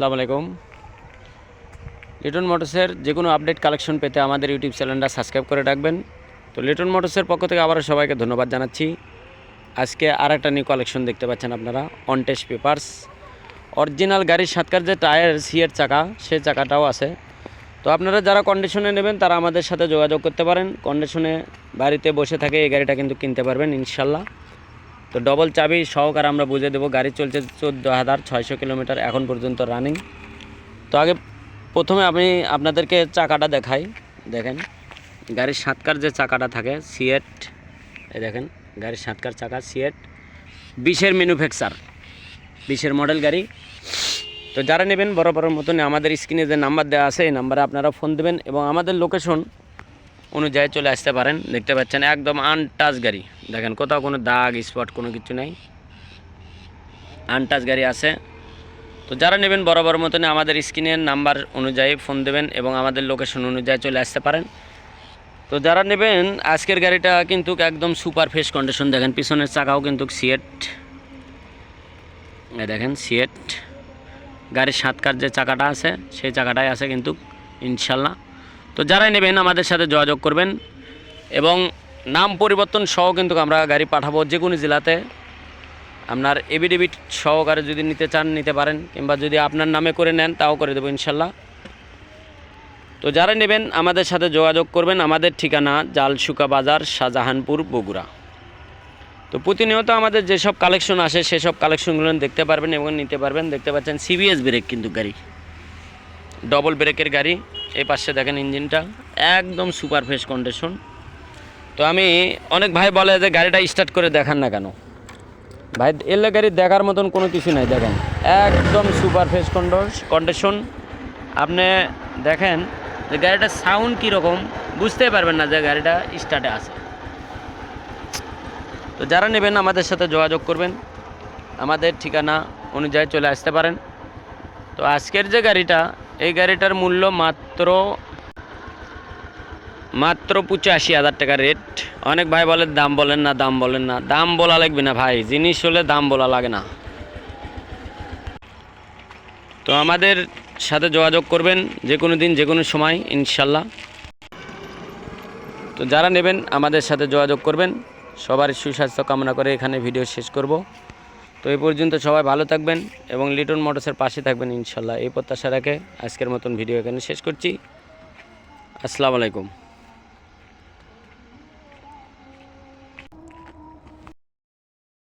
আসসালামু আলাইকুম। লিটন মোটরসের যে কোনো আপডেট কালেকশন পেতে আমাদের ইউটিউব চ্যানেলটা সাবস্ক্রাইব করে রাখবেন। তো লিটন মোটরসের পক্ষ থেকে আবারও সবাইকে ধন্যবাদ জানাচ্ছি। আজকে আর একটা নিউ কালেকশন দেখতে পাচ্ছেন আপনারা অনটেস্ট পেপার্স অরিজিনাল গাড়ির সাতকার যে টায়ার সিয়ের চাকা, সে চাকাটাও আছে। তো আপনারা যারা কন্ডিশনে নেবেন, তারা আমাদের সাথে যোগাযোগ করতে পারেন। কন্ডিশনে বাড়িতে বসে থাকে এই গাড়িটা কিন্তু কিনতে পারবেন, ইনশাল্লাহ। তো ডবল চাবি সহকারে আমরা বুঝে দেবো, গাড়ি চলছে চোদ্দ হাজার ছয়শো কিলোমিটার এখন পর্যন্ত রানিং তো আগে প্রথমে আমি আপনাদেরকে চাকাটা দেখাই, দেখেন। গাড়ির সাতকার যে চাকাটা থাকে সিয়েট এই দেখেন, গাড়ির সাতকার চাকা সিয়েট বিশের ম্যানুফ্যাকচার বিশের মডেল গাড়ি। তো যারা নেবেন বড় বড় মতন আমাদের স্ক্রিনে যে নাম্বার দেওয়া আছে, এই নাম্বারে আপনারা ফোন দেবেন এবং আমাদের লোকেশন অনুযায়ী চলে আসতে পারেন। দেখতে পাচ্ছেন, একদম আনটাচ গাড়ি। দেখেন, কোথাও কোনো দাগ, স্পট, কোনো কিছু নেই। আনটাচ গাড়ি আছে। তো যারা নেবেন বরাবর মতনে আমাদের স্ক্রিনের নাম্বার অনুযায়ী ফোন দেবেন এবং আমাদের লোকেশন অনুযায়ী চলে আসতে পারেন। তো যারা নেবেন, আজকের গাড়িটা কিন্তু একদম সুপার ফ্রেশ কন্ডিশন দেখেন, পিছনের চাকাও কিন্তু সিয়েট দেখেন সিয়েট গাড়ির সাতকার যে চাকাটা আছে, সেই চাকাটাই আছে কিন্তু, ইনশাল্লাহ। তো যারাই নেবেন, আমাদের সাথে যোগাযোগ করবেন। এবং নাম পরিবর্তন সহ কিন্তু আমরা গাড়ি পাঠাবো যে কোনো জেলাতে। আপনার এবিডেবিট সহকারে যদি নিতে চান, নিতে পারেন, কিংবা যদি আপনার নামে করে নেন, তাও করে দেবো ইনশাল্লাহ। তো যারা নেবেন, আমাদের সাথে যোগাযোগ করবেন। আমাদের ঠিকানা জালসুকা বাজার, শাহজাহানপুর, বগুড়া। তো প্রতিনিয়ত আমাদের যেসব কালেকশন আসে, সেসব কালেকশনগুলো দেখতে পারবেন এবং নিতে পারবেন। দেখতে পাচ্ছেন সিবিএস ব্রেক কিন্তু গাড়ি। ডবল ব্রেকের গাড়ি। এই পাশে দেখেন ইঞ্জিনটা একদম সুপার ফ্রেশ কন্ডিশন তো আমি অনেক ভাই বলে যে গাড়িটা স্টার্ট করে দেখান না কেন। ভাই, এলে গাড়ি দেখার মতন কোনো কিছু নাই, দেখেন। একদম সুপার ফ্রেশ কন্ডিশন আপনি দেখেন যে গাড়িটার সাউন্ড কীরকম বুঝতেই পারবেন না যে গাড়িটা স্টার্টে আছে। তো যারা নেবেন, আমাদের সাথে যোগাযোগ করবেন। আমাদের ঠিকানা অনুযায়ী চলে আসতে পারেন। তো আজকের যে গাড়িটা, এই গাড়িটার মূল্য মাত্র মাত্র পঁচাশি হাজার টাকা রেট অনেক ভাই বলে, দাম বলেন না, দাম বলেন না। দাম বলা লাগবে না ভাই, জিনিস হলে দাম বলা লাগে না। তো আমাদের সাথে যোগাযোগ করবেন যে কোনো দিন, যে কোনো সময়, ইনশাল্লাহ। তো যারা নেবেন, আমাদের সাথে যোগাযোগ করবেন। সবার সুস্বাস্থ্য কামনা করে এখানে ভিডিও শেষ করব। তো এই পর্যন্ত সবাই ভালো থাকবেন এবং লিটন মোটরসের পাশে থাকবেন, ইনশাল্লাহ। এই প্রত্যাশা রাখে আজকের মতন ভিডিও এখানে শেষ করছি। আসসালামু আলাইকুম।